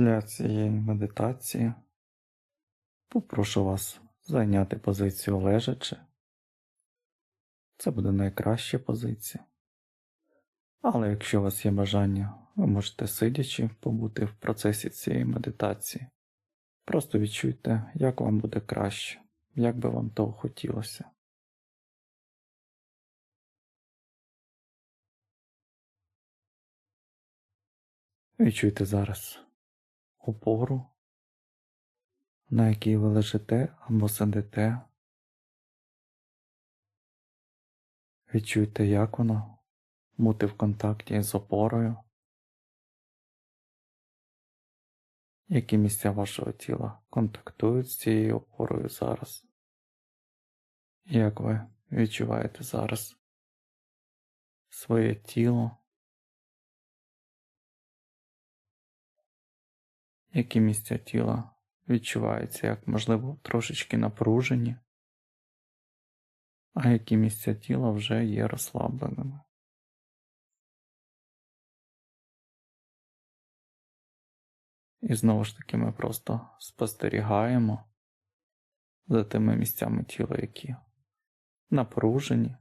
Для цієї медитації попрошу вас зайняти позицію лежачи. Це буде найкраща позиція. Але якщо у вас є бажання, ви можете сидячи побути в процесі цієї медитації. Просто відчуйте, як вам буде краще, як би вам того хотілося. Відчуйте зараз опору, на якій ви лежите або сидите. Відчуйте, як воно бути в контакті з опорою, які місця вашого тіла контактують з цією опорою зараз. Як ви відчуваєте зараз своє тіло? Які місця тіла відчуваються як, можливо, трошечки напружені, а які місця тіла вже є розслабленими. І знову ж таки ми просто спостерігаємо за тими місцями тіла, які напружені,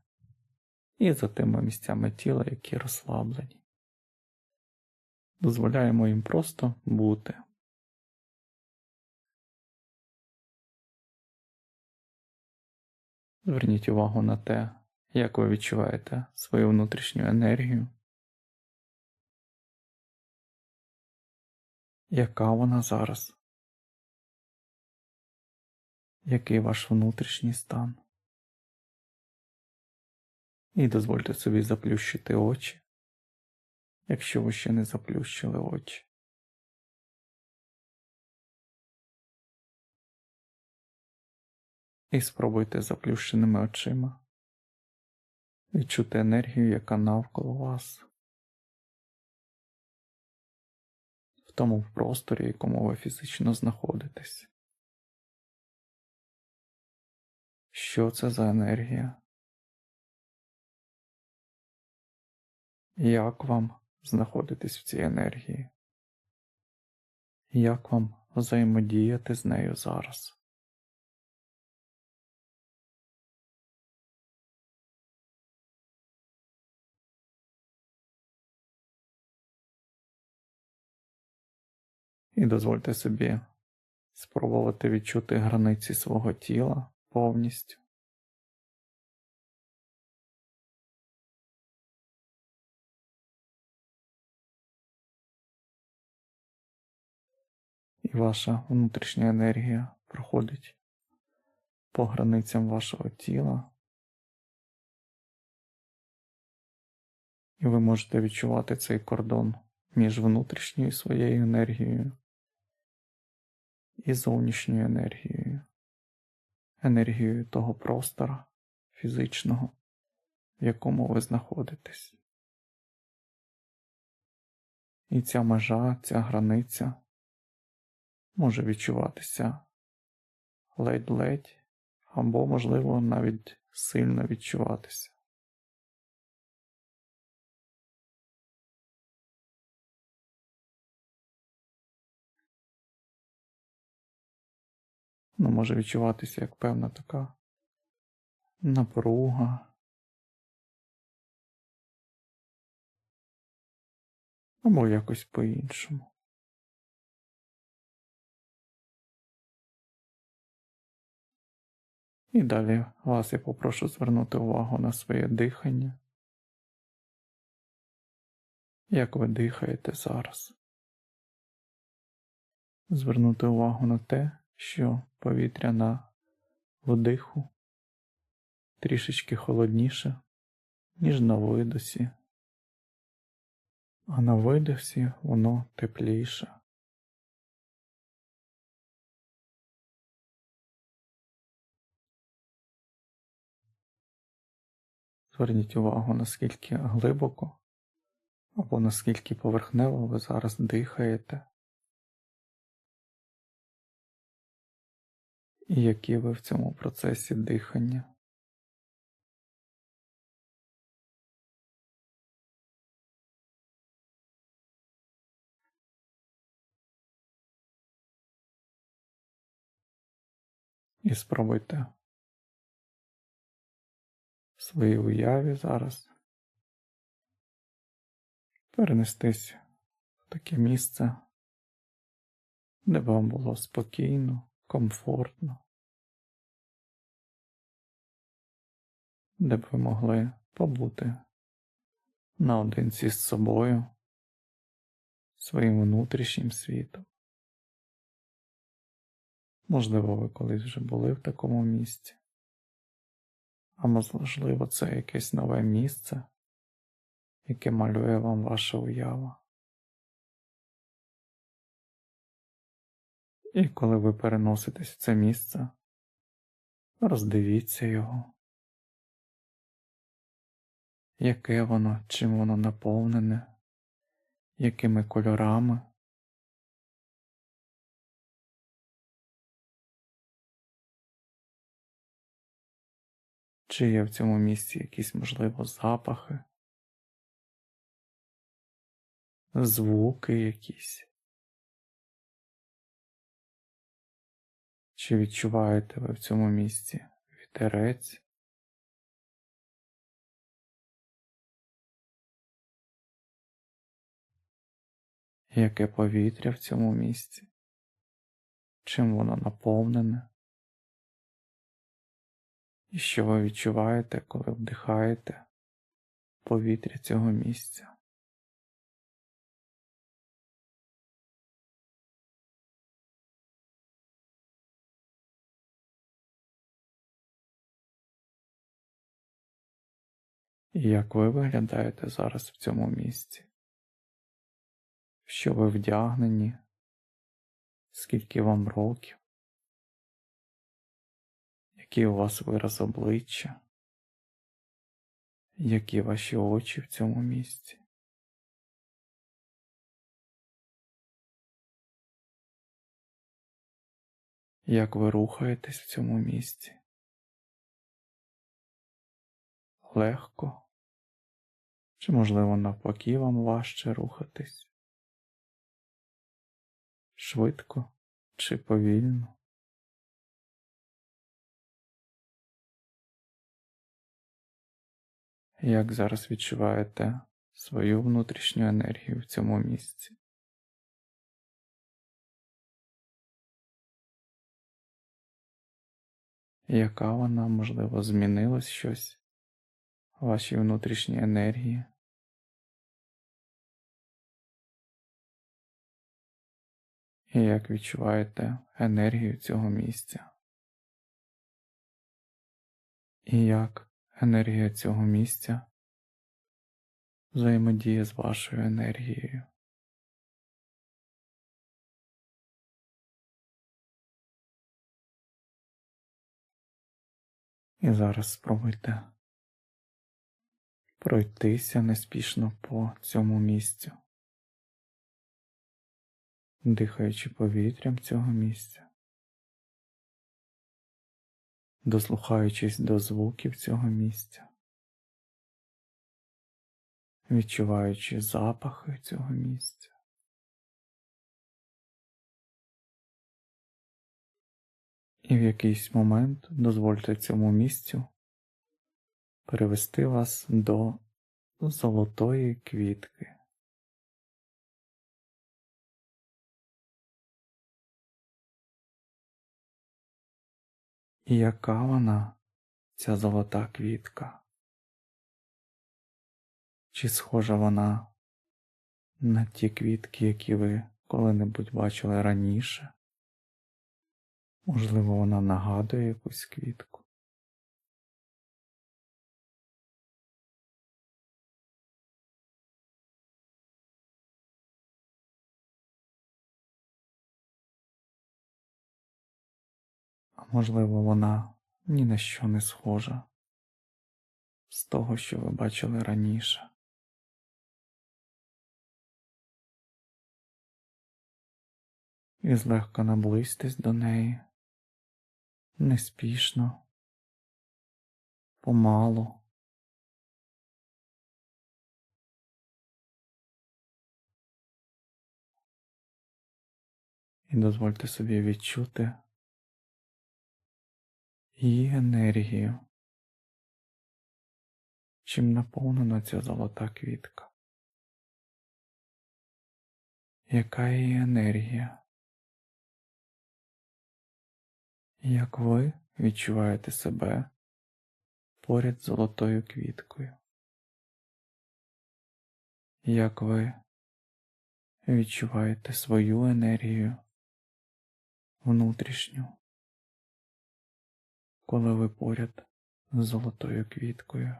і за тими місцями тіла, які розслаблені. Дозволяємо їм просто бути. Зверніть увагу на те, як ви відчуваєте свою внутрішню енергію, яка вона зараз, який ваш внутрішній стан. І дозвольте собі заплющити очі, якщо ви ще не заплющили очі. І спробуйте заплющеними очима відчути енергію, яка навколо вас, в тому просторі, якому ви фізично знаходитесь. Що це за енергія? Як вам знаходитись в цій енергії? Як вам взаємодіяти з нею зараз? І дозвольте собі спробувати відчути границі свого тіла повністю. І ваша внутрішня енергія проходить по границям вашого тіла. І ви можете відчувати цей кордон між внутрішньою своєю енергією і зовнішньою енергією, енергією того простора фізичного, в якому ви знаходитесь. І ця межа, ця границя може відчуватися ледь-ледь або, можливо, навіть сильно відчуватися. Ну, може відчуватися як певна така напруга. Або якось по-іншому. І далі вас я попрошу звернути увагу на своє дихання. Як ви дихаєте зараз? Звернути увагу на те, що повітря на вдиху трішечки холодніше, ніж на видосі, а на видосі воно тепліше. Зверніть увагу, наскільки глибоко або наскільки поверхнево ви зараз дихаєте. і які ви в цьому процесі дихання. І спробуйте в своїй уяві зараз перенестись в таке місце, де вам було спокійно, комфортно, де б ви могли побути наодинці з собою, своїм внутрішнім світом. Можливо, ви колись вже були в такому місці, а можливо, це якесь нове місце, яке малює вам ваша уява. І коли ви переноситесь в це місце, роздивіться його, яке воно, чим воно наповнене, якими кольорами. Чи є в цьому місці якісь, можливо, запахи, звуки якісь? Чи відчуваєте ви в цьому місці вітерець? Яке повітря в цьому місці? Чим воно наповнене? І що ви відчуваєте, коли вдихаєте повітря цього місця? І як ви виглядаєте зараз в цьому місці? Що ви вдягнені? Скільки вам років? Який у вас вираз обличчя? Які ваші очі в цьому місці? Як ви рухаєтесь в цьому місці? Легко? Чи, можливо, навпаки, вам важче рухатись? Швидко чи повільно? Як зараз відчуваєте свою внутрішню енергію в цьому місці? Яка вона, можливо, змінилось щось вашій внутрішній енергії? І як відчуваєте енергію цього місця? І як енергія цього місця взаємодіє з вашою енергією? І зараз спробуйте пройтися неспішно по цьому місцю, дихаючи повітрям цього місця, дослухаючись до звуків цього місця, відчуваючи запахи цього місця. І в якийсь момент дозвольте цьому місцю перевести вас до золотої квітки. І яка вона, ця золота квітка? Чи схожа вона на ті квітки, які ви коли-небудь бачили раніше? Можливо, вона нагадує якусь квітку. Можливо, вона ні на що не схожа з того, що ви бачили раніше. І злегка наблизьтесь до неї неспішно, помалу. І дозвольте собі відчути її енергію. Чим наповнена ця золота квітка? Яка її енергія? Як ви відчуваєте себе поряд з золотою квіткою? Як ви відчуваєте свою енергію внутрішню, коли ви поряд з золотою квіткою?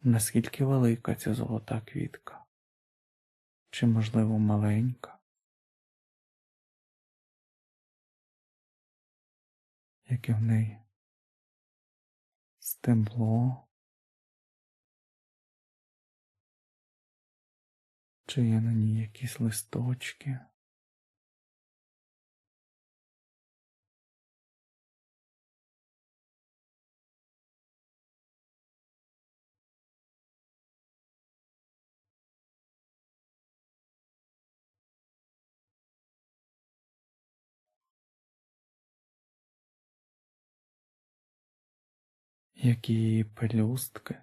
Наскільки велика ця золота квітка? Чи, можливо, маленька? Яке в неї стебло? Чи є на ній якісь листочки? Які її пелюстки?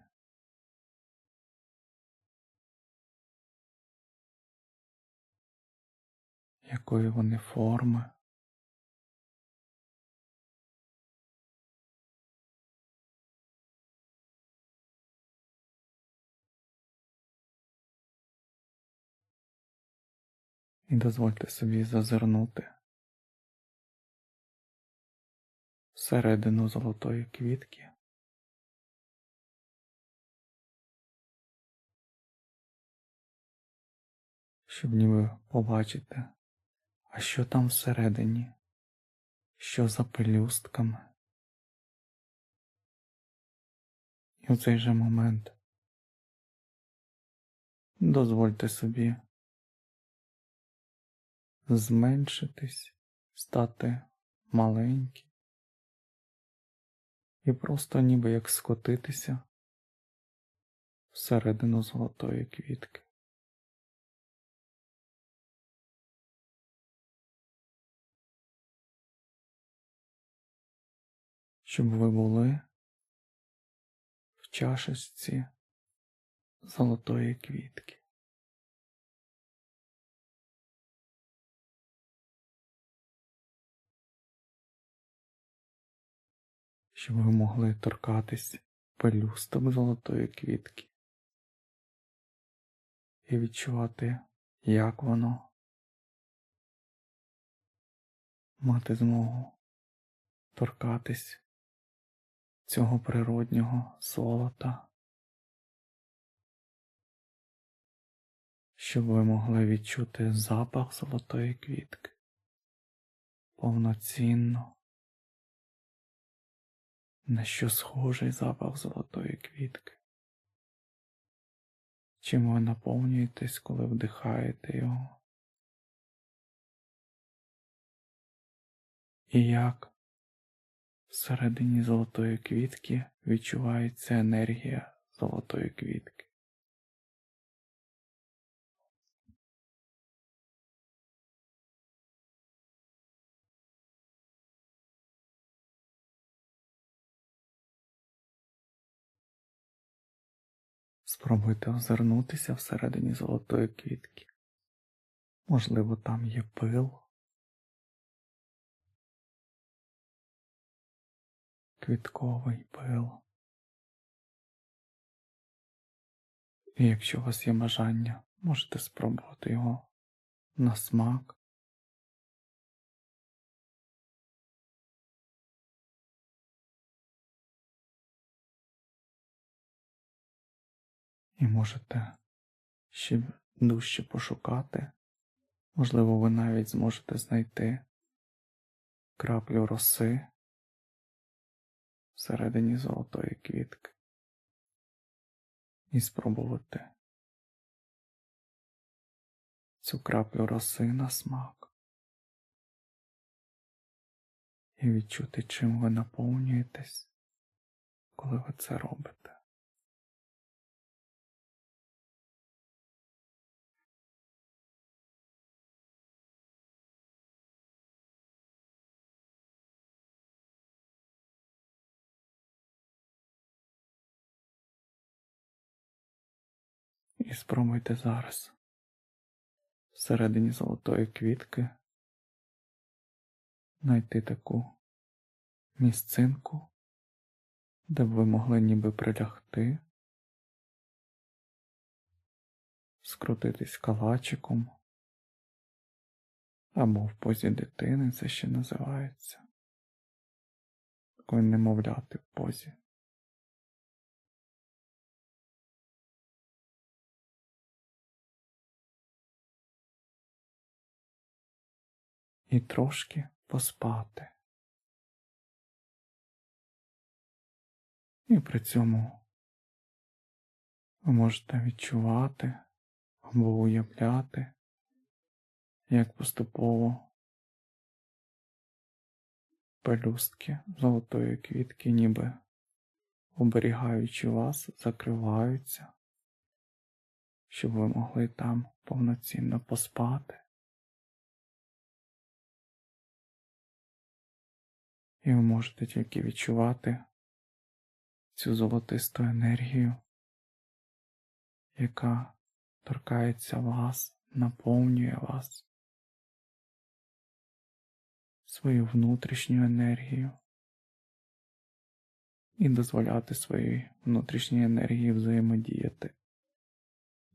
Якої вони форми? І дозвольте собі зазирнути всередину золотої квітки. Щоб ніби побачити, а що там всередині, що за пелюстками. І в цей же момент дозвольте собі зменшитись, стати маленьким і просто ніби як скотитися всередину золотої квітки. Щоб ви були в чашечці золотої квітки. Щоб ви могли торкатись пелюсток золотої квітки і відчувати, як воно мати змогу торкатись цього природнього золота, щоб ви могли відчути запах золотої квітки повноцінно, на що схожий запах золотої квітки. Чим ви наповнюєтесь, коли вдихаєте його? І як всередині золотої квітки відчувається енергія золотої квітки? Спробуйте озирнутися всередині золотої квітки. Можливо, там є пил. Квітковий пил. І якщо у вас є бажання, можете спробувати його на смак. І можете ще дужче пошукати. Можливо, ви навіть зможете знайти краплю роси всередині золотої квітки і спробувати цю краплю роси на смак і відчути, чим ви наповнюєтесь, коли ви це робите. І спробуйте зараз всередині золотої квітки знайти таку місцинку, де б ви могли ніби прилягти, скрутитись калачиком або в позі дитини це ще називається. Такої немовляти в позі. І трошки поспати. І при цьому ви можете відчувати або уявляти, як поступово пелюстки золотої квітки, ніби оберігаючи вас, закриваються, щоб ви могли там повноцінно поспати. І ви можете тільки відчувати цю золотисту енергію, яка торкається вас, наповнює вас, свою внутрішню енергію і дозволяти своїй внутрішній енергії взаємодіяти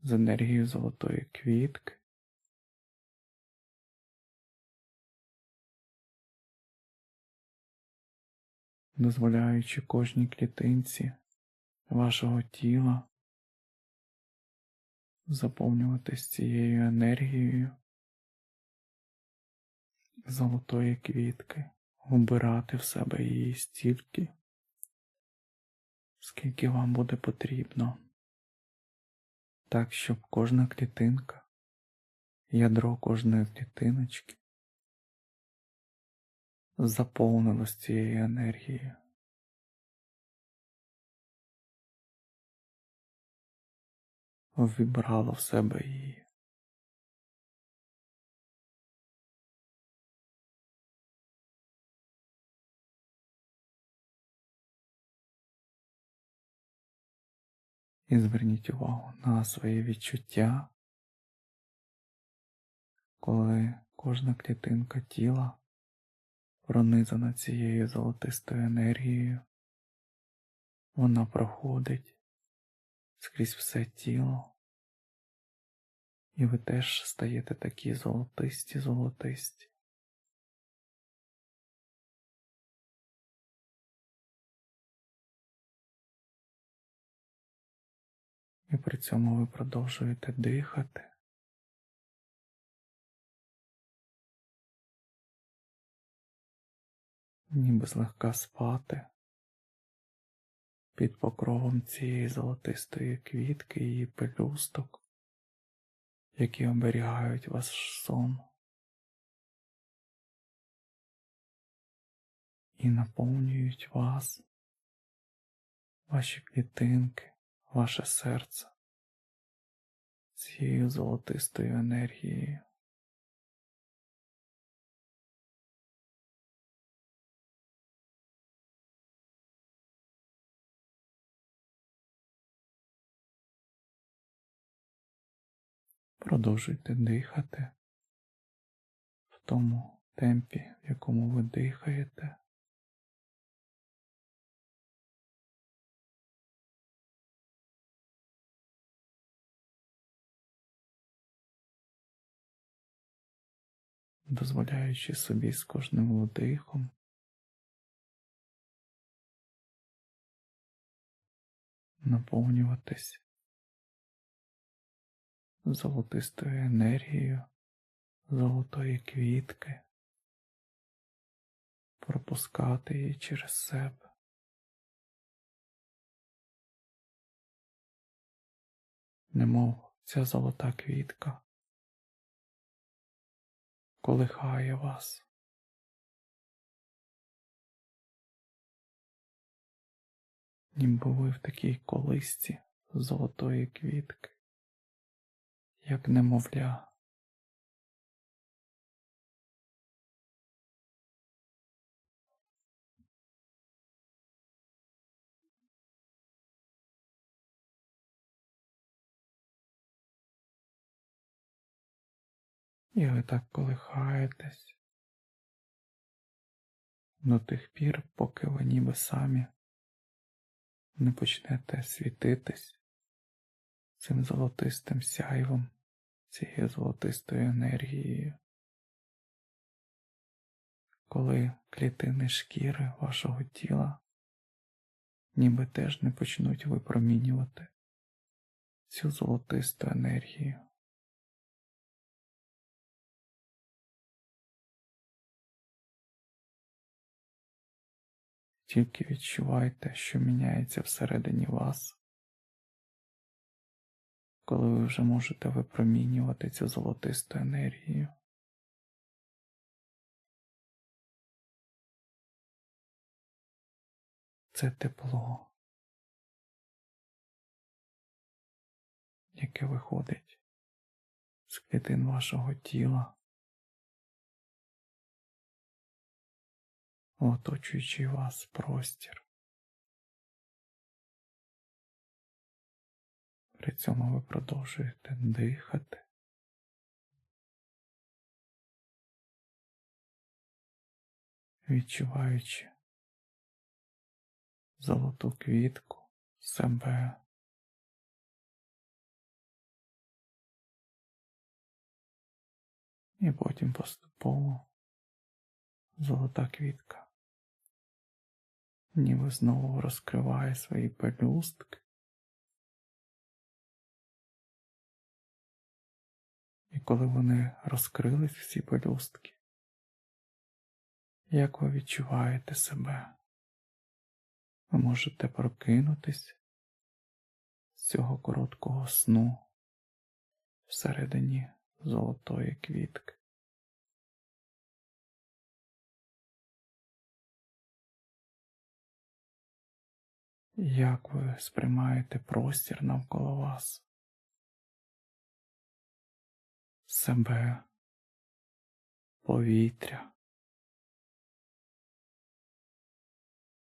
з енергією золотої квітки. Дозволяючи кожній клітинці вашого тіла заповнюватись цією енергією золотої квітки, вбирати в себе її стільки, скільки вам буде потрібно, так, щоб кожна клітинка, ядро кожної клітиночки заповнилось цією енергією. Вібрало в себе її. І зверніть увагу на свої відчуття, коли кожна клітинка тіла пронизана цією золотистою енергією, вона проходить скрізь все тіло, і ви теж стаєте такі золотисті, золотисті. І при цьому ви продовжуєте дихати. Ніби злегка спати під покровом цієї золотистої квітки її пелюсток, які оберігають ваш сон і наповнюють вас, ваші клітинки, ваше серце цією золотистою енергією. Продовжуйте дихати в тому темпі, в якому ви дихаєте. дозволяючи собі з кожним вдихом наповнюватись золотистою енергією золотої квітки, пропускати її через себе. Немов ця золота квітка колихає вас. Ніби ви в такій колисці золотої квітки, як немовля. І ви так колихаєтесь до тих пір, поки ви ніби самі не почнете світитись цим золотистим сяйвом цією золотистою енергією. Коли клітини шкіри вашого тіла ніби теж не почнуть випромінювати цю золотисту енергію. Тільки відчувайте, що міняється всередині вас, коли ви вже можете випромінювати цю золотисту енергію. Це тепло, яке виходить з клітин вашого тіла, оточуючи вас простір. При цьому ви продовжуєте дихати. Відчуваючи золоту квітку себе. І потім поступово золота квітка ніби знову розкриває свої пелюстки. Коли вони розкрились всі пелюстки, як ви відчуваєте себе? Ви можете прокинутись з цього короткого сну всередині золотої квітки. Як ви сприймаєте простір навколо вас? Себе, повітря?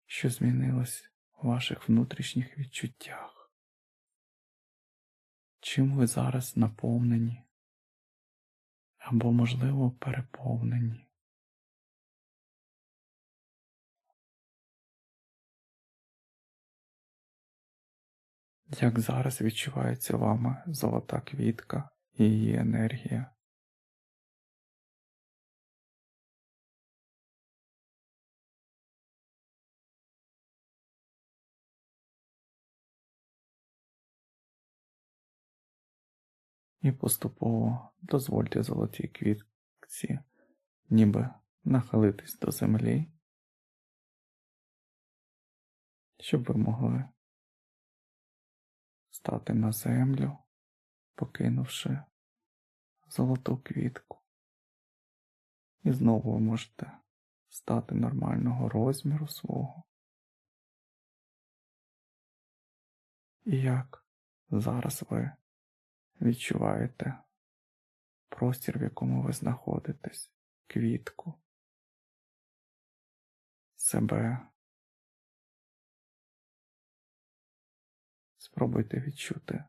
що змінилось у ваших внутрішніх відчуттях? Чим ви зараз наповнені або, можливо, переповнені? Як зараз відчувається вами золота квітка її енергія? і поступово дозвольте золотій квітці, ніби нахилитись до землі, щоб ви могли стати на землю, покинувши золоту квітку. І знову ви можете стати нормального розміру свого. І як зараз ви відчуваєте простір, в якому ви знаходитесь, квітку, себе. Спробуйте відчути,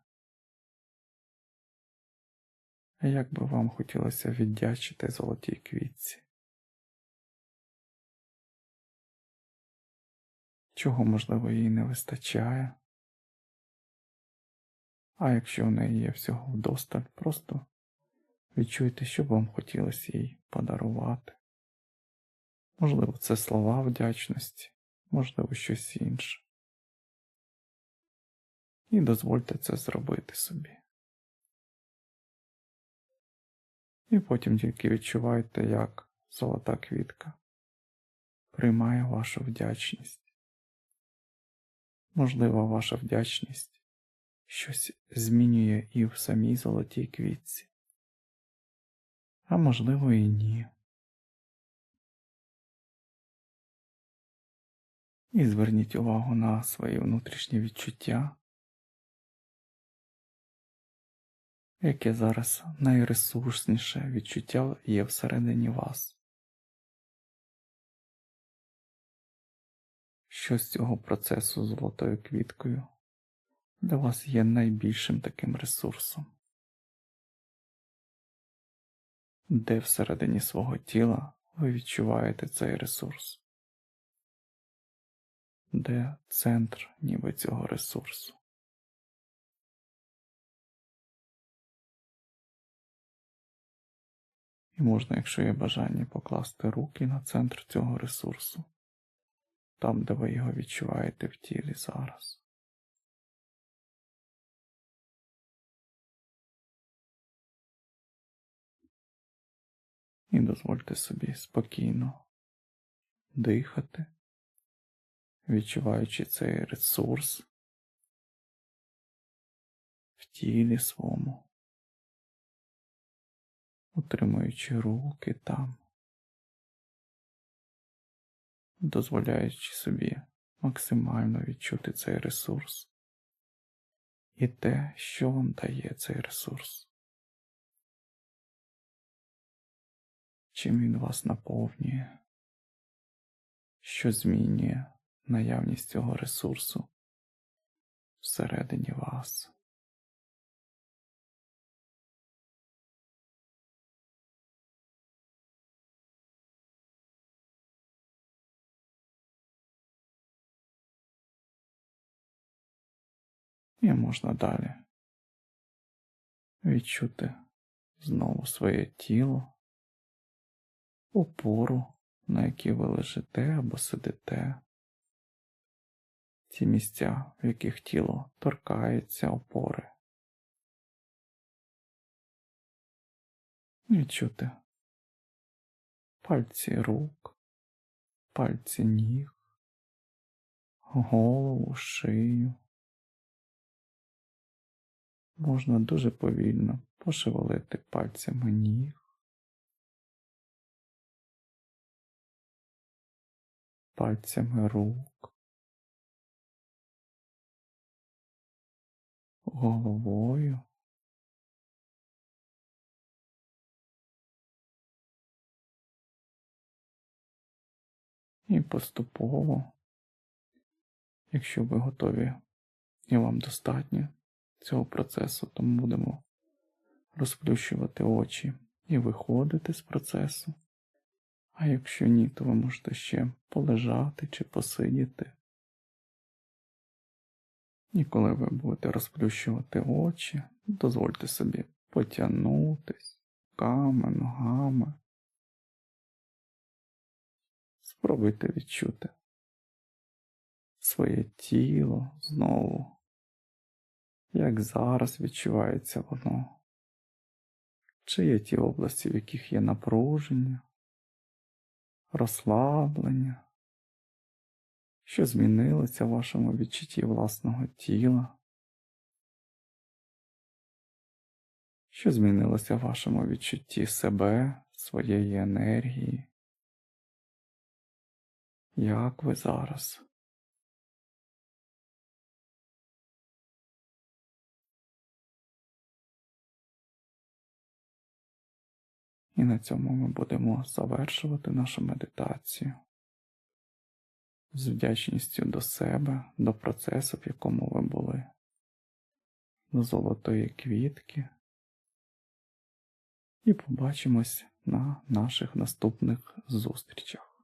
як би вам хотілося віддячити золотій квітці. Чого, можливо, їй не вистачає. А якщо в неї є всього вдосталь, просто відчуйте, що б вам хотілося їй подарувати. Можливо, це слова вдячності, можливо, щось інше. І дозвольте це зробити собі. І потім тільки відчувайте, як золота квітка приймає вашу вдячність. Можливо, ваша вдячність щось змінює і в самій золотій квітці, а можливо і ні. І зверніть увагу на свої внутрішні відчуття, яке зараз найресурсніше відчуття є всередині вас. Що з цього процесу золотою квіткою для вас є найбільшим таким ресурсом. де всередині свого тіла ви відчуваєте цей ресурс, де центр ніби цього ресурсу. І можна, якщо є бажання, покласти руки на центр цього ресурсу, там, де ви його відчуваєте в тілі зараз. І дозвольте собі спокійно дихати, відчуваючи цей ресурс в тілі своєму, утримуючи руки там, дозволяючи собі максимально відчути цей ресурс і те, що вам дає цей ресурс. чим він вас наповнює, що змінює наявність цього ресурсу всередині вас. І можна далі відчути знову своє тіло опору, на якій ви лежите або сидите, ті місця, в яких тіло торкається опори. Відчути пальці рук, пальці ніг, голову, шию. Можна дуже повільно пошевелити пальцями ніг. пальцями рук, головою. І поступово, якщо ви готові і вам достатньо цього процесу, то ми будемо розплющувати очі і виходити з процесу. А якщо ні, то ви можете ще полежати чи посидіти. І коли ви будете розплющувати очі, дозвольте собі потягнутись руками, ногами. Спробуйте відчути своє тіло знову, як зараз відчувається воно, чи є ті області, в яких є напруження розслаблення, що змінилося в вашому відчутті власного тіла, що змінилося в вашому відчутті себе, своєї енергії, як ви зараз. І на цьому ми будемо завершувати нашу медитацію з вдячністю до себе, до процесу, в якому ви були, до золотої квітки. І побачимось на наших наступних зустрічах.